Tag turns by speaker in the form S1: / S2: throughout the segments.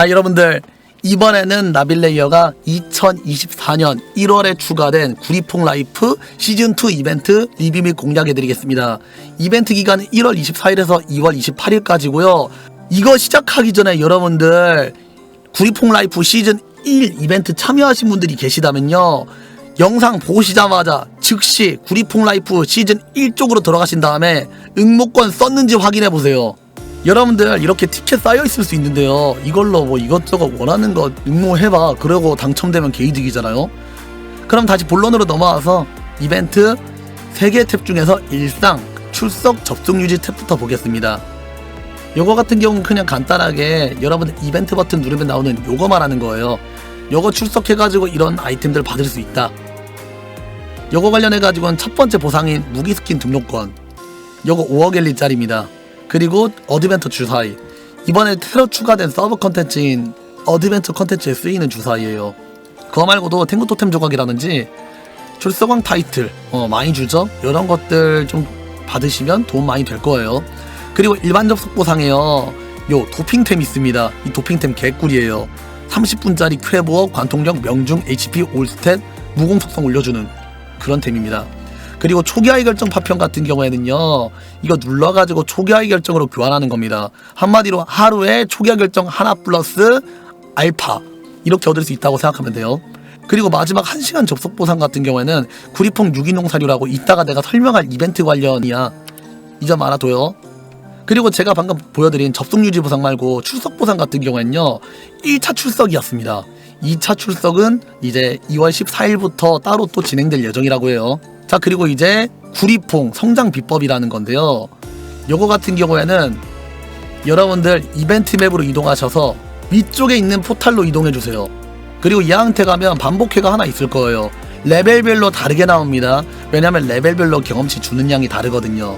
S1: 자 여러분들 이번에는 나빌레이어가 2024년 1월에 추가된 구리퐁 라이프 시즌2 이벤트 리뷰 및 공략해드리겠습니다. 이벤트 기간은 1월 24일에서 2월 28일까지고요. 이거 시작하기 전에 여러분들 구리퐁 라이프 시즌 1 이벤트 참여하신 분들이 계시다면요. 영상 보시자마자 즉시 구리퐁 라이프 시즌 1 쪽으로 들어가신 다음에 응모권 썼는지 확인해 보세요. 여러분들 이렇게 티켓 쌓여 있을 수 있는데요. 이걸로 뭐 이것저것 원하는 거 응모해봐. 그러고 당첨되면 개이득이잖아요. 그럼 다시 본론으로 넘어와서 이벤트 3개 탭 중에서 일상, 출석, 접속 유지 탭부터 보겠습니다. 요거 같은 경우는 그냥 간단하게 여러분들 이벤트 버튼 누르면 나오는 요거 말하는 거예요. 요거 출석해가지고 이런 아이템들 받을 수 있다. 요거 관련해가지고는 첫 번째 보상인 무기 스킨 등록권. 요거 5억 엘리짜리입니다. 그리고 어드벤처 주사위. 이번에 새로 추가된 서브 컨텐츠인 어드벤처 컨텐츠에 쓰이는 주사위예요. 그거 말고도 탱구 토템 조각이라든지 출석왕 타이틀 어, 많이 주죠. 이런 것들 좀 받으시면 도움 많이 될 거예요. 그리고 일반 접속 보상에요. 요 도핑템 있습니다. 이 도핑템 개꿀이에요. 30분짜리 쾌보어 관통력 명중 HP 올스탯 무공 속성 올려주는 그런 템입니다. 그리고 초기화의 결정 파편 같은 경우에는요 이거 눌러가지고 초기화의 결정으로 교환하는 겁니다. 한마디로 하루에 초기화 결정 하나 플러스 알파. 이렇게 얻을 수 있다고 생각하면 돼요. 그리고 마지막 1시간 접속 보상 같은 경우에는 구리퐁 유기농 사료라고 이따가 내가 설명할 이벤트 관련이야. 이 점 알아둬요. 그리고 제가 방금 보여드린 접속 유지 보상 말고 출석 보상 같은 경우에는요 1차 출석이었습니다. 2차 출석은 이제 2월 14일부터 따로 또 진행될 예정이라고 해요 자 그리고 이제 구리퐁 성장 비법이라는 건데요. 요거 같은 경우에는 여러분들 이벤트 맵으로 이동하셔서 위쪽에 있는 포탈로 이동해 주세요. 그리고 이한테 가면 반복회가 하나 있을 거예요. 레벨별로 다르게 나옵니다. 왜냐면 레벨별로 경험치 주는 양이 다르거든요.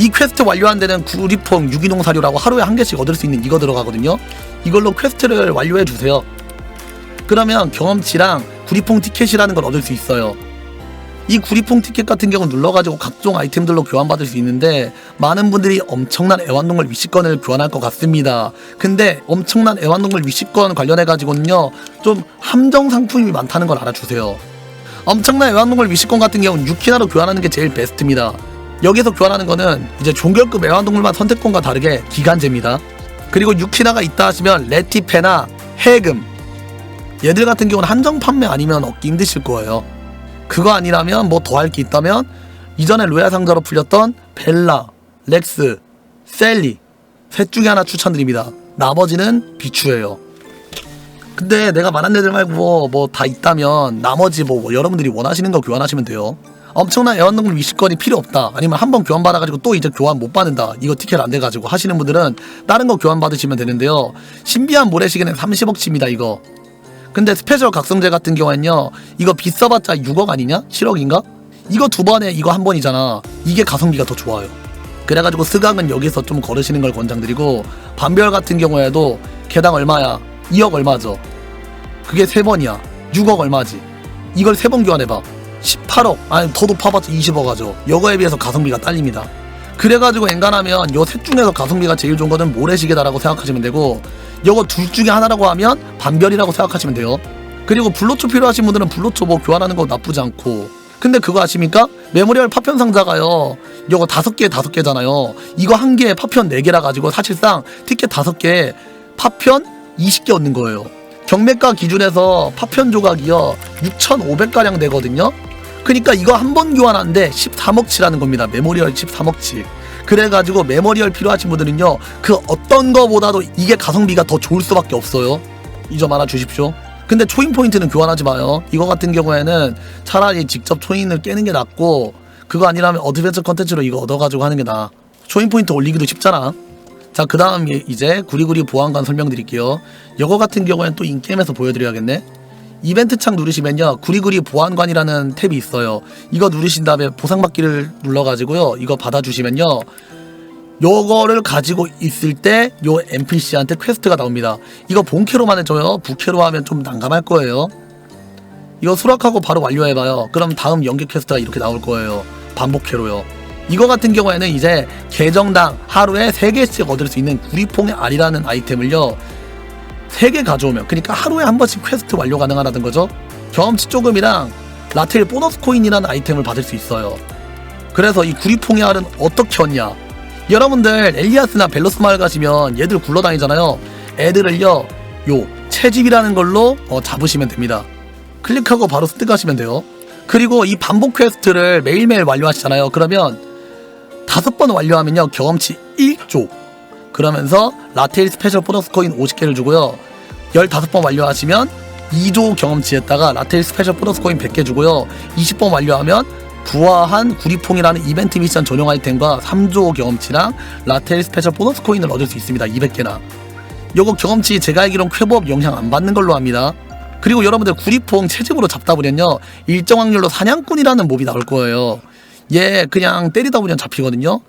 S1: 이 퀘스트 완료한 데는 구리퐁 유기농 사료라고 하루에 한 개씩 얻을 수 있는 이거 들어가거든요. 이걸로 퀘스트를 완료해 주세요. 그러면 경험치랑 구리퐁 티켓이라는 걸 얻을 수 있어요 이 구리퐁 티켓 같은 경우 눌러가지고 각종 아이템들로 교환받을 수 있는데 많은 분들이 엄청난 애완동물 위시권을 교환할 것 같습니다. 근데 엄청난 애완동물 위시권 관련해가지고는요 좀 함정 상품이 많다는 걸 알아주세요. 엄청난 애완동물 위시권 같은 경우는 유키나로 교환하는 게 제일 베스트입니다. 여기서 교환하는 거는 이제 종결급 애완동물만 선택권과 다르게 기간제입니다. 그리고 유키나가 있다 하시면 레티페나 해금 얘들 같은 경우는 한정 판매 아니면 얻기 힘드실 거예요. 그거 아니라면 뭐 더 할 게 있다면 이전에 로얄 상자로 풀렸던 벨라, 렉스, 셀리 셋 중에 하나 추천드립니다. 나머지는 비추예요. 근데 내가 말한 애들 말고 뭐 다 있다면 나머지 뭐 여러분들이 원하시는 거 교환하시면 돼요. 엄청난 애완동물 위식권이 필요 없다. 아니면 한 번 교환 받아가지고 또 이제 교환 못 받는다. 이거 티켓 안 돼가지고 하시는 분들은 다른 거 교환 받으시면 되는데요. 신비한 모래시계는 30억치입니다. 이거. 근데 스페셜 각성제 같은 경우에는요 이거 비싸봤자 6억 아니냐? 7억인가? 이거 두 번에 이거 한 번이잖아. 이게 가성비가 더 좋아요. 그래가지고 스강은 여기서 좀 걸으시는 걸 권장드리고 반별 같은 경우에도 개당 얼마야? 2억 얼마죠? 그게 세 번이야. 6억 얼마지? 이걸 세 번 교환해봐. 18억. 아니 더 높아봤자 20억 하죠. 여거에 비해서 가성비가 딸립니다. 그래가지고 엔간하면 요 셋 중에서 가성비가 제일 좋은 거는 모래시계다라고 생각하시면 되고 요거 둘 중에 하나라고 하면 반별이라고 생각하시면 돼요. 그리고 블로초 필요하신 분들은 블로초 뭐 교환하는 거 나쁘지 않고. 근데 그거 아십니까? 메모리얼 파편 상자가요. 요거 다섯 개 다섯 개잖아요. 이거 한 개에 파편 네 개라 가지고 사실상 티켓 다섯 개에 파편 20개 얻는 거예요. 경매가 기준에서 파편 조각이요 6,500 가량 되거든요. 그러니까 이거 한 번 교환하는데 13억치라는 겁니다. 메모리얼 13억치. 그래가지고 메모리얼 필요하신 분들은요 그 어떤 거보다도 이게 가성비가 더 좋을 수밖에 없어요. 이 점 알아주십시오. 근데 초인 포인트는 교환하지 마요. 이거 같은 경우에는 차라리 직접 초인을 깨는 게 낫고 그거 아니라면 어드벤처 컨텐츠로 이거 얻어가지고 하는 게 나아. 초인 포인트 올리기도 쉽잖아. 자 그 다음 이제 구리구리 보안관 설명드릴게요. 이거 같은 경우에는 또 인게임에서 보여드려야겠네 이벤트 창 누르시면요. 구리구리 보안관이라는 탭이 있어요. 이거 누르신 다음에 보상받기를 눌러가지고요. 이거 받아주시면요. 요거를 가지고 있을 때 요 NPC한테 퀘스트가 나옵니다. 이거 본캐로만 해줘요. 부캐로 하면 좀 난감할 거예요. 이거 수락하고 바로 완료해봐요. 그럼 다음 연계 퀘스트가 이렇게 나올 거예요. 반복캐로요. 이거 같은 경우에는 이제 계정당 하루에 3개씩 얻을 수 있는 구리퐁의 알이라는 아이템을요 3개 가져오면 그러니까 하루에 한 번씩 퀘스트 완료 가능하다는 거죠. 경험치 조금이랑 라텔 보너스 코인이라는 아이템을 받을 수 있어요. 그래서 이 구리퐁의 알은 어떻게 얻냐? 여러분들 엘리아스나 벨로스 마을 가시면 얘들 굴러다니잖아요. 애들을요, 요 채집이라는 걸로 어, 잡으시면 됩니다. 클릭하고 바로 습득하시면 돼요. 그리고 이 반복 퀘스트를 매일매일 완료하시잖아요. 그러면 다섯 번 완료하면요 경험치 1조. 그러면서 라테일 스페셜 보너스 코인 50개를 주고요. 15번 완료하시면 2조 경험치에다가 라테일 스페셜 보너스 코인 100개 주고요. 20번 완료하면 부화한 구리퐁이라는 이벤트 미션 전용 아이템과 3조 경험치랑 라테일 스페셜 보너스 코인을 얻을 수 있습니다. 200개나. 요거 경험치 제가 알기론 쾌법 영향 안 받는 걸로 합니다. 그리고 여러분들 구리퐁 채집으로 잡다 보면요 일정 확률로 사냥꾼이라는 몹이 나올 거예요. 얘 그냥 때리다 보면 잡히거든요.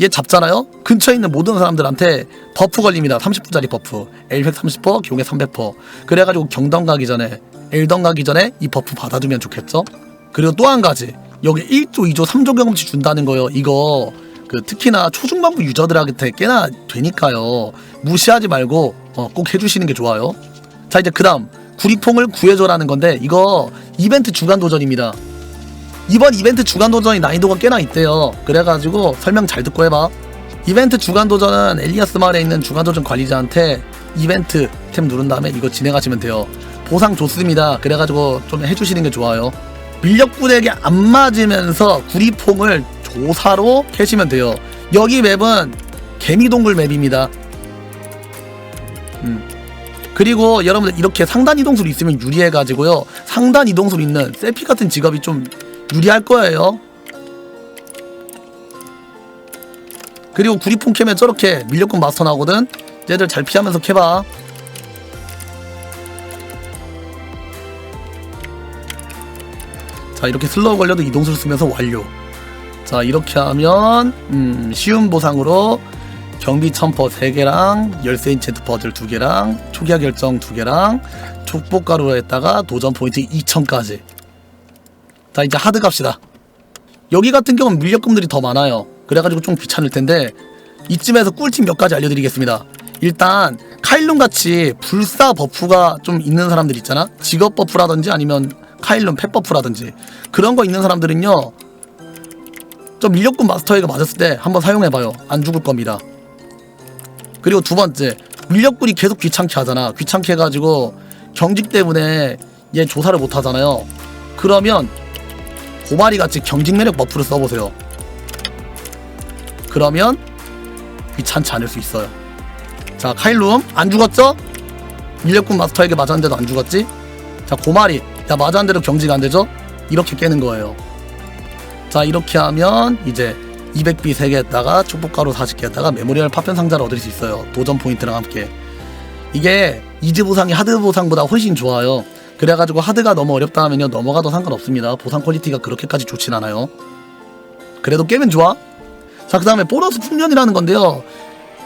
S1: 얘 잡잖아요. 근처에 있는 모든 사람들한테 버프 걸립니다. 30%짜리 버프. L1 30%, 경에 300%. 그래가지고 경던 가기 전에 L던 가기 전에 이 버프 받아두면 좋겠죠. 그리고 또 한 가지 여기 1조, 2조, 3조 경험치 준다는 거요. 이거 그 특히나 초중반부 유저들한테 꽤나 되니까요. 무시하지 말고 어, 꼭 해주시는 게 좋아요. 자 이제 그다음 구리퐁을 구해줘라는 건데 이거 이벤트 주간 도전입니다. 이번 이벤트 주간 도전이 난이도가 꽤나 있대요. 그래가지고 설명 잘 듣고 해봐. 이벤트 주간 도전은 엘리아스 마을에 있는 주간 도전 관리자한테 이벤트 템 누른 다음에 이거 진행하시면 돼요. 보상 좋습니다. 그래가지고 좀 해주시는 게 좋아요. 밀렵꾼에게 안 맞으면서 구리퐁을 조사로 캐시면 돼요. 여기 맵은 개미동굴 맵입니다. 음. 그리고 여러분들 이렇게 상단 이동술 있으면 유리해가지고요. 상단 이동술 있는 세피 같은 직업이 좀 유리할 거예요. 그리고 구리폰 캐면 저렇게 밀렵꾼 마스터 나오거든. 얘들 잘 피하면서 캐봐. 자 이렇게 슬로우 걸려도 이동술 쓰면서 완료. 자 이렇게 하면 음, 쉬운 보상으로 경비 첨퍼 3개랑 열쇠 인챈트 버들 2개랑 초기화 결정 2개랑 촉복가루로 했다가 도전 포인트 2000까지 자 이제 하드 갑시다. 여기 같은 경우는 밀렵금들이 더 많아요. 그래가지고 좀 귀찮을 텐데 이쯤에서 꿀팁 몇 가지 알려드리겠습니다. 일단 카일룬 같이 불사 버프가 좀 있는 사람들 있잖아? 직업 버프라든지 아니면 카일룬 펫 버프라든지. 그런 거 있는 사람들은요 좀 밀렵금 마스터에게 맞았을 때 한번 사용해봐요. 안 죽을 겁니다. 그리고 두 번째 밀렵꾼이 계속 귀찮게 하잖아. 귀찮게 해가지고 경직 때문에 얘 조사를 못 하잖아요. 그러면 고마리 같이 경직 매력 버프를 써보세요 그러면 귀찮지 않을 수 있어요 자 카일룸 안 죽었죠? 밀렵꾼 마스터에게 맞았는데도 안 죽었지? 자 고마리 야 맞았는데도 경직 안 되죠? 이렇게 깨는 거예요 자 이렇게 하면 이제 200B 3개 했다가 축복가루 40개 했다가 메모리얼 파편 상자를 얻을 수 있어요. 도전 포인트랑 함께. 이게 이즈 보상이 하드 보상보다 훨씬 좋아요. 그래가지고 하드가 너무 어렵다 하면요 넘어가도 상관없습니다. 보상 퀄리티가 그렇게까지 좋진 않아요. 그래도 깨면 좋아. 자그 다음에 보너스 풍년이라는 건데요.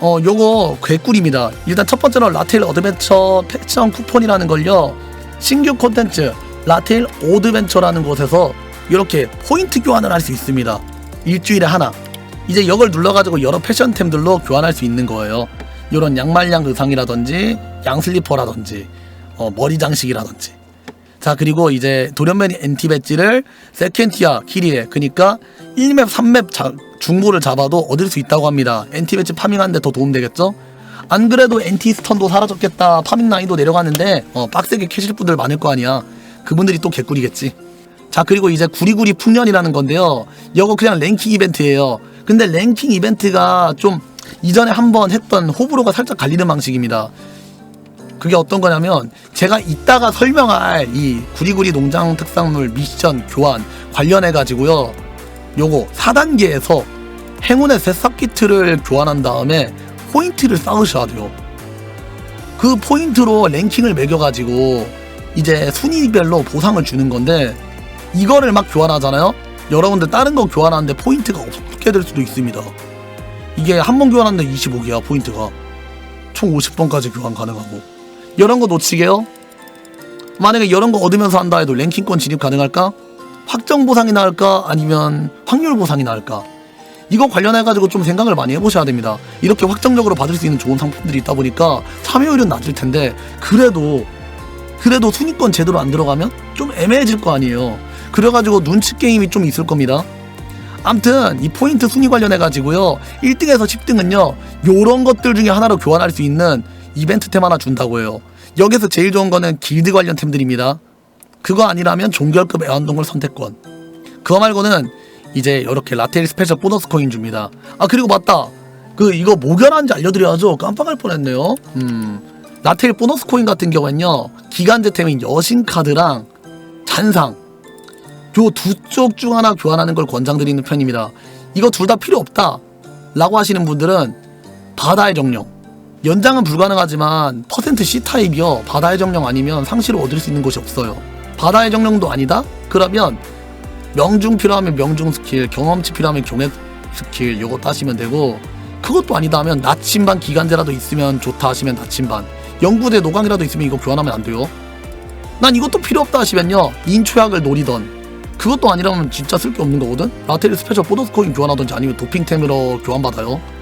S1: 어 요거 개꿀입니다. 일단 첫 번째로 라테일 어드벤처 패션 쿠폰이라는 걸요. 신규 콘텐츠 라테일 오드벤처라는 곳에서 이렇게 포인트 교환을 할 수 있습니다. 일주일에 하나. 이제 이걸 눌러가지고 여러 패션템들로 교환할 수 있는 거예요. 이런 양말량 의상이라든지 양슬리퍼라든지 어, 머리 장식이라든지. 자 그리고 이제 돌연변이 엔티 배지를 세켄티아 키리에 그니까 1맵 3맵 자, 중고를 잡아도 얻을 수 있다고 합니다. 엔티 배지 파밍하는데 더 도움되겠죠? 안 그래도 엔티 스턴도 사라졌겠다 파밍 난이도 내려가는데 어, 빡세게 캐실 분들 많을 거 아니야. 그분들이 또 개꿀이겠지. 자 그리고 이제 구리구리 풍년이라는 건데요 이거 그냥 랭킹 이벤트예요 근데 랭킹 이벤트가 좀 이전에 한번 했던 호불호가 살짝 갈리는 방식입니다 그게 어떤 거냐면 제가 이따가 설명할 이 구리구리 농장 특산물 미션 교환 관련해 가지고요 요거 4단계에서 행운의 새싹 키트를 교환한 다음에 포인트를 쌓으셔야 돼요 그 포인트로 랭킹을 매겨 가지고 이제 순위별로 보상을 주는 건데 이거를 막 교환하잖아요. 여러분들 다른 거 교환하는데 포인트가 없게 될 수도 있습니다. 이게 한 번 교환하는데 25개야 포인트가 총 50번까지 교환 가능하고 이런 거 놓치게요. 만약에 이런 거 얻으면서 한다 해도 랭킹권 진입 가능할까? 확정 보상이 나을까? 아니면 확률 보상이 나을까? 이거 관련해가지고 좀 생각을 많이 해보셔야 됩니다. 이렇게 확정적으로 받을 수 있는 좋은 상품들이 있다 보니까 참여율은 낮을 텐데 그래도 그래도 순위권 제대로 안 들어가면 좀 애매해질 거 아니에요. 그래가지고 눈치 게임이 좀 있을 겁니다. 암튼 이 포인트 순위 관련해가지고요 1등에서 10등은요 요런 것들 중에 하나로 교환할 수 있는 이벤트 템 하나 준다고 해요. 여기서 제일 좋은 거는 길드 관련 템들입니다. 그거 아니라면 종결급 애완동물 선택권. 그거 말고는 이제 이렇게 라텔 스페셜 보너스 코인 줍니다. 아 그리고 맞다. 그 이거 뭐 교환하는지 알려드려야죠. 깜빡할 뻔했네요. 음 라텔 보너스 코인 같은 경우엔요 기간제 템인 여신 카드랑 잔상 요 두 쪽 중 하나 교환하는 걸 권장드리는 편입니다. 이거 둘 다 필요 없다. 라고 하시는 분들은 바다의 정령. 연장은 불가능하지만 퍼센트 C 타입이요. 바다의 정령 아니면 상시로 얻을 수 있는 곳이 없어요. 바다의 정령도 아니다? 그러면 명중 필요하면 명중 스킬, 경험치 필요하면 경험 스킬 요거 따시면 되고 그것도 아니다 하면 나침반 기간제라도 있으면 좋다 하시면 나침반 영구대 노강이라도 있으면 이거 교환하면 안 돼요. 난 이것도 필요 없다 하시면요 인초약을 노리던 그것도 아니라면 진짜 쓸 게 없는 거거든 라텔 스페셜 보너스 코인 교환하던지 아니면 도핑템으로 교환받아요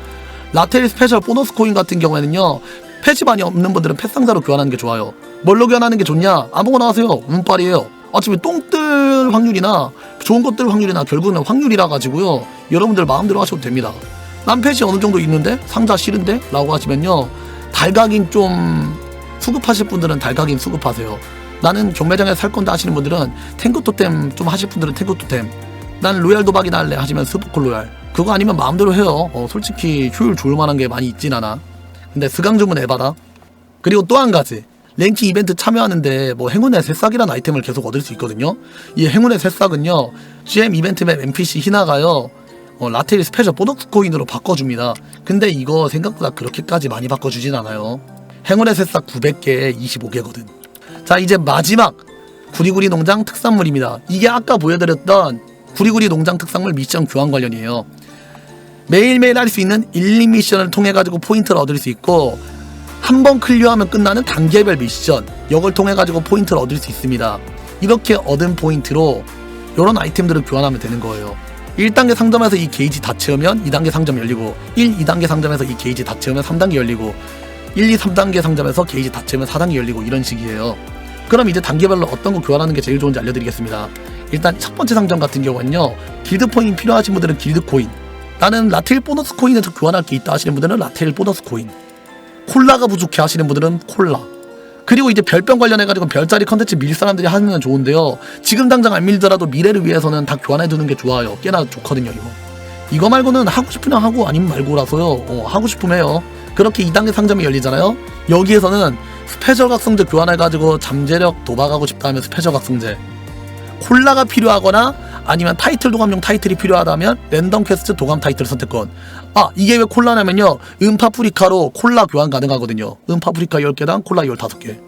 S1: 라텔 스페셜 보너스 코인 같은 경우에는요 패치반이 없는 분들은 패상자로 교환하는 게 좋아요. 뭘로 교환하는 게 좋냐? 아무거나 하세요. 운빨이에요. 어차피 똥뜰 확률이나 좋은 것들 확률이나 결국은 확률이라 가지고요. 여러분들 마음대로 하셔도 됩니다. 난 패치 어느 정도 있는데? 상자 싫은데? 라고 하시면요. 달각인 좀 수급하실 분들은 달각인 수급하세요. 나는 경매장에 살 건데 하시는 분들은 탱크 토템 좀 하실 분들은 탱크 토템. 난 로얄 도박이나 할래 하시면 스포콜 로얄 그거 아니면 마음대로 해요. 어, 솔직히 효율 좋을 만한 게 많이 있진 않아. 근데 스강 주문 에바다. 그리고 또 한 가지. 랭킹 이벤트 참여하는데 뭐 행운의 새싹이라는 아이템을 계속 얻을 수 있거든요. 이 행운의 새싹은요 GM 이벤트 맵 NPC 히나가요 어, 라텔 스페셜 보너스 코인으로 바꿔줍니다. 근데 이거 생각보다 그렇게까지 많이 바꿔주진 않아요. 행운의 새싹 900개에 25개거든. 자 이제 마지막 구리구리 농장 특산물입니다. 이게 아까 보여드렸던 구리구리 농장 특산물 미션 교환 관련이에요. 매일매일 할 수 있는 1, 2 미션을 통해 가지고 포인트를 얻을 수 있고 한 번 클리어하면 끝나는 단계별 미션 이걸 통해 가지고 포인트를 얻을 수 있습니다. 이렇게 얻은 포인트로 이런 아이템들을 교환하면 되는 거예요. 1단계 상점에서 이 게이지 다 채우면 2단계 상점 열리고 1, 2단계 상점에서 이 게이지 다 채우면 3단계 열리고 1, 2, 3단계 상점에서 게이지 다 채우면 4단계 열리고 이런 식이에요. 그럼 이제 단계별로 어떤 거 교환하는 게 제일 좋은지 알려드리겠습니다. 일단 첫 번째 상점 같은 경우는요. 길드 코인 필요하신 분들은 길드 코인. 나는 라텔 보너스 코인에서 교환할 게 있다 하시는 분들은 라텔 보너스 코인. 콜라가 부족해 하시는 분들은 콜라. 그리고 이제 별병 관련해가지고 별자리 컨텐츠 밀 사람들이 하면 좋은데요. 지금 당장 안 밀더라도 미래를 위해서는 다 교환해두는 게 좋아요. 꽤나 좋거든요, 이거. 이거 말고는 하고 싶으면 하고 아니면 말고라서요. 어, 하고 싶으면 해요. 그렇게 2단계 상점이 열리잖아요. 여기에서는 스페셜 각성제 교환해가지고 잠재력 도박하고 싶다 하면 스페셜 각성제. 콜라가 필요하거나 아니면 타이틀 도감용 타이틀이 필요하다면 랜덤 퀘스트 도감 타이틀 선택권. 아 이게 왜 콜라냐면요. 음파프리카로 콜라 교환 가능하거든요. 음파프리카 10개당 콜라 15개.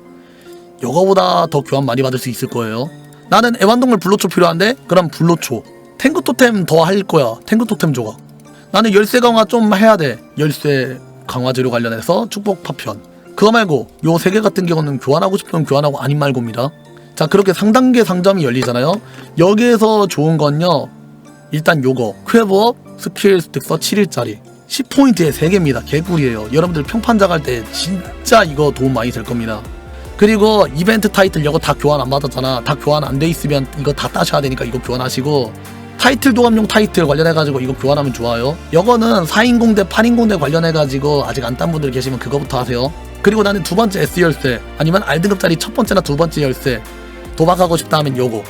S1: 요거보다 더 교환 많이 받을 수 있을 거예요. 나는 애완동물 불로초 필요한데? 그럼 불로초. 탱크 토템 더 할 거야. 탱크 토템 조각. 나는 열쇠 강화 좀 해야 돼. 열쇠 강화 재료 관련해서 축복 파편. 그거 말고 요 세 개 같은 경우는 교환하고 싶으면 교환하고 아닌 말고입니다. 자 그렇게 상단계 상점이 열리잖아요. 여기에서 좋은 건요. 일단 요거 쾌부업 스킬 득서 7일짜리 10포인트에 3개입니다. 개꿀이에요. 여러분들 평판 작 할 때 진짜 이거 도움 많이 될 겁니다. 그리고 이벤트 타이틀 이거 다 교환 안 받았잖아. 다 교환 안 돼 있으면 이거 다 따셔야 되니까 이거 교환하시고 타이틀 도감용 타이틀 관련해가지고 이거 교환하면 좋아요. 이거는 4인공 대 8인공 대 관련해가지고 아직 안 딴 분들 계시면 그거부터 하세요. 그리고 나는 두 번째 S 열쇠 아니면 R등급짜리 첫 번째나 두 번째 열쇠 도박하고 싶다 하면 요거.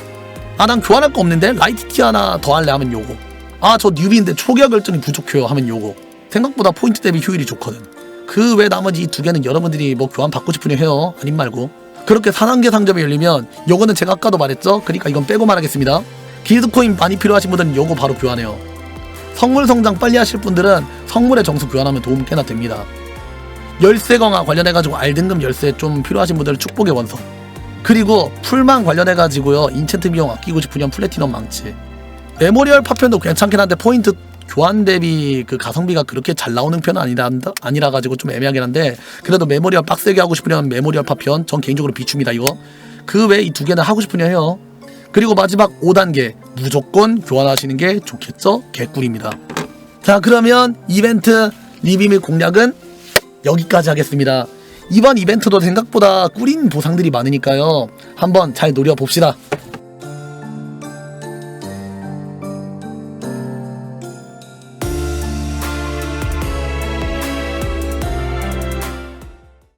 S1: 아 난 교환할 거 없는데 라이트 티 하나 더 할래 하면 요거. 아 저 뉴비인데 초기화 결정이 부족해요 하면 요거. 생각보다 포인트 대비 효율이 좋거든. 그 외 나머지 이 두 개는 여러분들이 뭐 교환 받고 싶으면 해요. 아님 말고. 그렇게 4단계 상점이 열리면 요거는 제가 아까도 말했죠. 그러니까 이건 빼고 말하겠습니다. 길드코인 많이 필요하신 분들은 요거 바로 교환해요. 성물 성장 빨리 하실 분들은 성물의 정수 교환하면 도움 꽤나 됩니다. 열쇠 강화 관련해가지고 R등급 열쇠 좀 필요하신 분들은 축복의 원석. 그리고 풀만 관련해가지고요. 인챈트 비용 아끼고 싶으면 플래티넘 망치. 메모리얼 파편도 괜찮긴 한데 포인트 교환 대비 그 가성비가 그렇게 잘 나오는 편은 아니라, 아니라 가지고 좀 애매하긴 한데 그래도 메모리얼 빡세게 하고 싶으면 메모리얼 파편 전 개인적으로 비춥니다 이거 그외이두 개는 하고 싶으면 해요 그리고 마지막 5단계 무조건 교환하시는 게 좋겠죠? 개꿀입니다. 자 그러면 이벤트 및 공략은 여기까지 하겠습니다. 이번 이벤트도 생각보다 꿀인 보상들이 많으니까요. 한번 잘 노려봅시다.